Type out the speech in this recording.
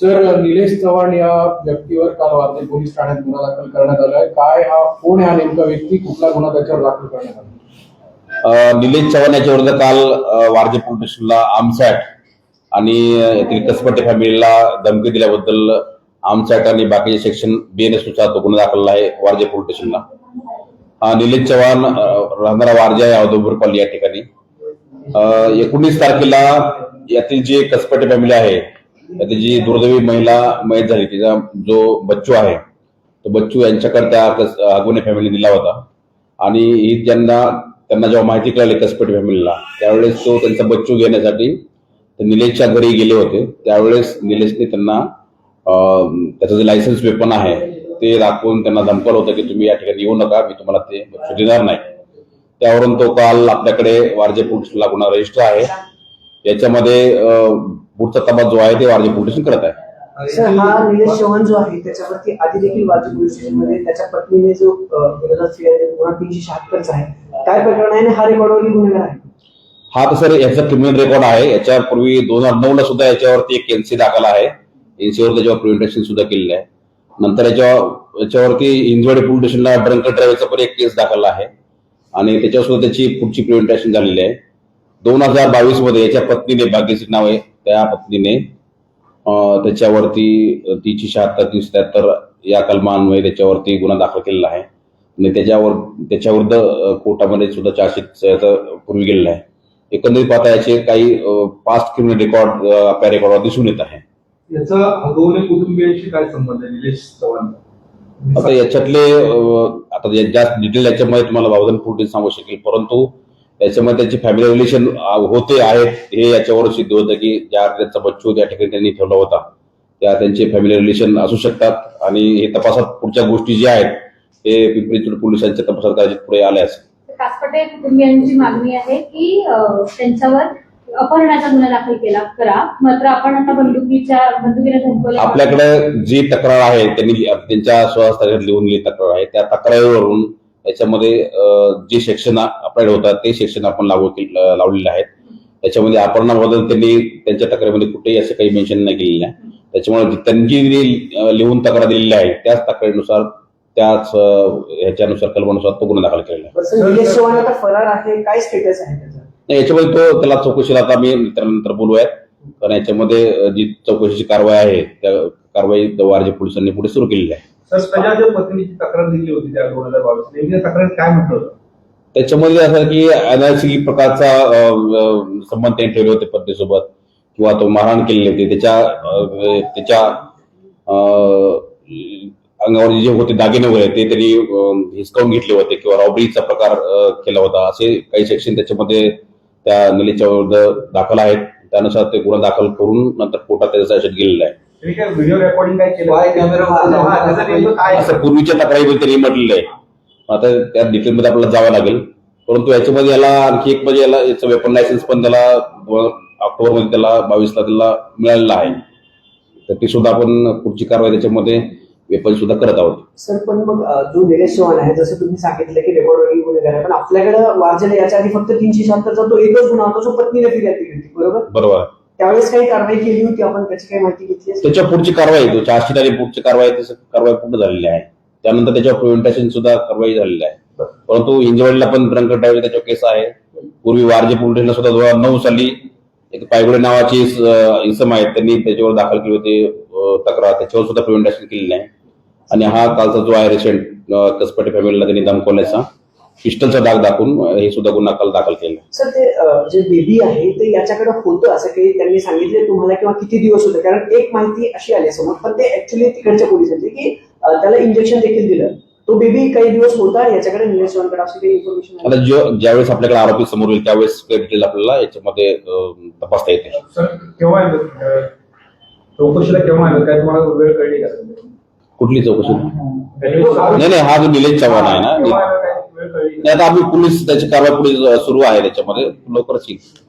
Sir Nilesh Chavan या व्यक्तीवर काल वारजे पोलीस ठाण्यात गुन्हा दाखल करण्यात आलाय. काय हा कोण आहे हा नेमका व्यक्ती? कुठला गुन्हा त्याच्यावर दाखल करण्यात आला? निलेश चव्हाण याच्या विरुद्ध काल वारजे पोलीस स्टेशनला आमसॅट आणि येथील कसपटे फॅमिलीला धमकी दिल्याबद्दल आमसॅट आणि बाकीचे सेक्शन बीएनएसनुसार तो गुन्हा दाखल आहे वारजे पोलीस स्टेशनला. निलेश चव्हाण राहणारा वारजे आहे औदुंबर या ठिकाणी. एकोणीस तारखेला यातील जे कसपटे फॅमिली आहे त्याची जी दुर्दैवी महिला मयत झाली. तिचा जो बच्चू आहे तो बच्चू यांच्याकडे त्या आगवणे फॅमिली दिला होता. आणि ही ज्यांना त्यांना जेव्हा माहिती कळाली कसपट फॅमिलीला त्यावेळेस तो त्यांचा बच्चू घेण्यासाठी ते निलेशच्या घरी गेले होते. त्यावेळेस निलेशने त्यांना त्याचं जे लायसन्स वेपन आहे ते दाखवून त्यांना धमकलं होतं की तुम्ही या ठिकाणी येऊ नका मी तुम्हाला ते बच्चू देणार नाही. त्यावरून तो काल आपल्याकडे वारजे पोलीसला गुन्हा रजिस्टर आहे. याच्यामध्ये पुढचा तपास जो आहे ते वारजे पोलीस करत आहे. सर हा निलेश चव्हाण जो आहे त्याच्यावरती आधी देखील वाजी पोलीस स्टेशनमध्ये त्याच्या पत्नीने जो गुन्हा तीनशे शहात्तरचा आहे. काय प्रकरण आहे आणि हा रेकॉर्डवरील गुन्हेगार आहे? हा तर सर याचा क्रिमिनल रेकॉर्ड आहे. याच्यापूर्वी दोन हजार नऊ ला सुद्धा याच्यावरती एक एनसी दाखल आहे. एनसीवर त्याच्यावर प्रिव्हेंटेशन सुद्धा केलेलं आहे. नंतर याच्या याच्यावरती इंजवडे पोलीस स्टेशनला ड्रंक ड्रायव्हरचा पण एक केस दाखल आहे. आणि त्याच्यावर सुद्धा त्याची पुढची प्रिव्हेंटेशन झालेली आहे. दोन हजार बावीसमध्ये याच्या पत्नीने भाग्यश्री नाव आहे त्या पत्नीने त्याच्यावरती तीनशे शहात्तर तीनशे त्र्याहत्तर या कलमान्वये त्याच्यावरती गुन्हा दाखल केलेला आहे. आणि त्याच्यावर त्याच्याविरुद्ध कोर्टामध्ये सुद्धा चार्जशीट याचं पूर्वी गेलेलं आहे. एकंदरीत पाहता याचे काही पास्ट क्रिमिनल रेकॉर्ड आपल्या रेकॉर्डवर दिसून येत आहे. याचा अगोदर कुटुंबियांशी काय संबंध आहे निलेश चव्हाण? आता याच्यातले आता जास्त डिटेल याच्यामध्ये तुम्हाला बावधन फुटे सांगू शकेल. परंतु याच्यामध्ये त्याची फॅमिली रिलेशन होते आहेत. हे याच्यावर सिद्ध होतं की ज्या त्यांचा बच्चू त्या ठिकाणी त्यांनी ठेवला होता. त्या त्यांचे फॅमिली रिलेशन असू शकतात आणि हे तपासात पुढच्या गोष्टी ज्या आहेत ते पिंपरी चिंचवड पोलिसांच्या तपासात पुढे आल्या असेल. कासपटे कुटुंबियांची मागणी आहे की त्यांच्यावर अपहरणाचा गुन्हा दाखल केला करा. मात्र आपण आता बंदुकीच्या बंदुकीने धमकवलं. आपल्याकडे जी तक्रार आहे त्यांनी त्यांच्या स्वहस्ताक्षरात लिहून तक्रार आहे. त्या तक्रारीवरून याच्यामध्ये अं, जे सेक्शन अप्लाइड होतात ते सेक्शन आपण लागू लावलेले आहेत. त्याच्यामध्ये अपहरणाबद्दल त्यांनी त्यांच्या तक्रारीमध्ये कुठेही असं काही मेन्शन नाही केलेलं आहे. त्याच्यामुळे त्यांची जी लिहून तक्रार दिलेली आहे त्याच तक्रारीनुसार त्याच ह्याच्यानुसार कलमानुसार तो गुन्हा दाखल केलेला आहे. फरार काय स्टेटस नाही याच्यामध्ये तो त्याला चौकशीला आता मी नंतर बोलूयात. कारण याच्यामध्ये जी चौकशीची कारवाई आहे त्या कारवाई वारजे पोलिसांनी पुढे सुरू केलेली आहे. सर त्याच्या ज्या पत्नीची तक्रार दिली होती त्या दोन हजार बावीस नेमकी त्या तक्रारीत काय म्हटलं होतं? त्याच्यामध्ये असं की अनैसर्गिक प्रकारचा संबंध त्यांनी ठेवले होते पत्नीसोबत किंवा तो मारहाण केलेली होती. त्याच्या त्याच्या अंगावर जे होते दागिने वगैरे ते त्यांनी हिसकावून घेतले होते किंवा रॉबरीचा प्रकार केला होता. असे काही सेक्शन त्याच्यामध्ये त्या निलेच्या विरुद्ध दाखल आहेत. त्यानुसार ते गुन्हा दाखल करून नंतर कोर्टात त्याचा गेलेला आहे. व्हिडिओ रेकॉर्डिंग काय केलं. हा, पूर्वीच्या तक्रारीमध्ये त्यांनी म्हटलेलं आहे? आता त्या डिटेलमध्ये आपल्याला जावं लागेल. परंतु याच्यामध्ये याला आणखी एक म्हणजे याला याचं वेपन लायसन्स पण त्याला ऑक्टोबरमध्ये त्याला बावीसला त्याला मिळालेलं आहे. तर ती सुद्धा आपण पुढची कारवाई त्याच्यामध्ये वेपन सुद्धा करत आहोत. सर पण मग जो निलेश चव्हाण आहे जसं तुम्ही सांगितलं की रेकॉर्डवरील गुन्हेगार आहे पण आपल्याकडे वारजेला याच्या आधी फक्त तीनशे शहात्तरचा तो एकच गुन्हा होता जो पत्नीने फिर्याद दिली होती बरोबर? बरोबर. त्यावेळेस काही कारवाई केली होती? आपण त्याची काही माहिती घेतली असेल? त्याच्या पुढची कारवाई तो चारशे तारीख पुढची कारवाई त्याची कारवाई पूर्ण झालेली आहे. त्यानंतर त्याच्यावर प्रिव्हेंटेशन सुद्धा कारवाई झालेली आहे. परंतु इंजवडला पण ड्रंक ड्रायव्हर त्याच्यावर केस आहे. पूर्वी वारजे पोलीस सुद्धा दोन हजार नऊ साली एक पायगुडे नावाची अं, इसम आहे त्यांनी त्याच्यावर दाखल केली होती अं, तक्रार. त्याच्यावर सुद्धा प्रिव्हेंटेशन केलेली आहे. आणि हा कालचा जो आहे रिसेंट कसपटे फॅमिलीला त्यांनी धमकवल्याचा पिस्टलचा डाग दाखवून हे सुद्धा गुन्हा काल दाखल केला. सर ते जे बेबी आहे ते याच्याकडे होतं असं काही त्यांनी सांगितले तुम्हाला किंवा किती दिवस होते? कारण एक माहिती अशी आली समोर पण ते ऍक्च्युली तिकडच्या पोलिसांची की त्याला इंजेक्शन देखील दिलं. तो बेबी काही दिवस होता याच्याकडे निलेश चव्हाणकडे अशी काही इन्फॉर्मेशन आता जो ज्यावेळेस आपल्याकडे आरोपी समोर येईल त्यावेळेस डिटेल आपल्याला याच्यामध्ये तपासता येते. सर केव्हा आलं? चौकशीला केव्हा आलं? काय तुम्हाला वेळ कळली का? कुठली चौकशी? नाही नाही हा जो निलेश चव्हाण आहे ना केव्हा आलं काय वेळ कळली का? नाही, आता आम्ही पोलीस त्याची कारवाई पुढे सुरू आहे त्याच्यामध्ये. लवकरच येईल.